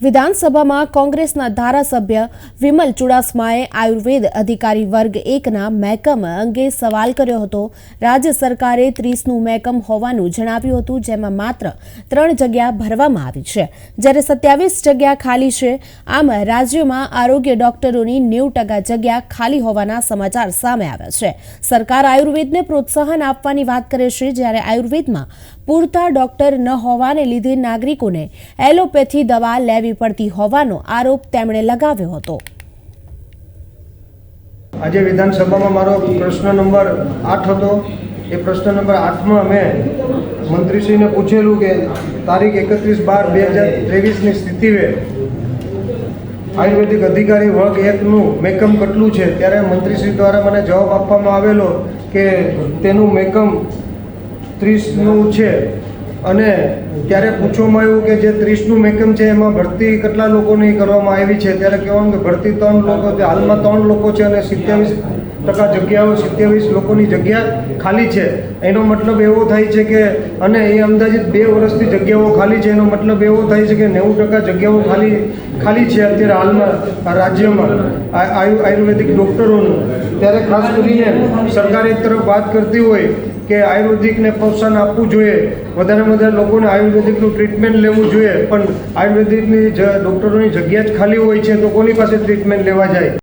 વિધાનસભામાં કોંગ્રેસના ધારાસભ્ય વિમલ ચુડાસમાએ આયુર્વેદ અધિકારી વર્ગ એકના મહેકમ અંગે સવાલ કર્યો હતો. રાજ્ય સરકારે ત્રીસનું મહેકમ હોવાનું જણાવ્યું હતું, જેમાં માત્ર ત્રણ જગ્યા ભરવામાં આવી છે. જ્યારે સત્યાવીસ જગ્યા ખાલી છે, આમ રાજ્યમાં આરોગ્ય ડોક્ટરોની નેવું ટકા જગ્યા ખાલી હોવાના સમાચાર સામે આવ્યા છે. સરકાર આયુર્વેદને પ્રોત્સાહન આપવાની વાત કરે છે, જ્યારે આયુર્વેદમાં પૂરતા ડોક્ટર ન હોવાને લીધે નાગરિકોને એલોપેથી દવા લેવી પડતી હોવાનો આરોપ તેમણે લગાવ્યો હતો. આજે વિધાનસભામાં મારો પ્રશ્ન નંબર આઠ હતો. એ પ્રશ્ન નંબર આઠમાં મેં મંત્રીશ્રીને પૂછેલું કે તારીખ એકત્રીસ બાર બે હજાર ત્રેવીસની સ્થિતિએ આયુર્વેદિક અધિકારી વર્ગ એકનું મેકમ કેટલું છે? ત્યારે મંત્રીશ્રી દ્વારા મને જવાબ આપવામાં આવેલો કે તેનું મેકમ ત્રીસનું છે. અને ત્યારે પૂછવામાં આવ્યું કે જે ત્રીસનું મેકમ છે, એમાં ભરતી કેટલા લોકોની કરવામાં આવી છે? ત્યારે કહેવાનું કે ભરતી ત્રણ લોકો હાલમાં ત્રણ લોકો છે અને સિત્યાવીસ ટકા જગ્યાઓ, સિત્યાવીસ લોકોની જગ્યા ખાલી છે. એનો મતલબ એવો થાય છે કે, અને એ અંદાજિત બે વર્ષથી જગ્યાઓ ખાલી છે, એનો મતલબ એવો થાય છે કે નેવું ટકા જગ્યાઓ ખાલી ખાલી છે અત્યારે હાલમાં રાજ્યમાં આયુ આયુર્વેદિક ડૉક્ટરોનું. ત્યારે ખાસ કરીને સરકાર એક તરફ વાત કરતી હોય કે આયુર્વેદિકને પ્રોત્સાહન આપવું જોઈએ. વધારે વધારે લોકોને આયુર્વેદિકનું ટ્રીટમેન્ટ લેવું જોઈએ. પણ આયુર્વેદિકની જ ડૉક્ટરોની જગ્યા જ ખાલી હોય છે તો કોની પાસે ટ્રીટમેન્ટ લેવા જાય?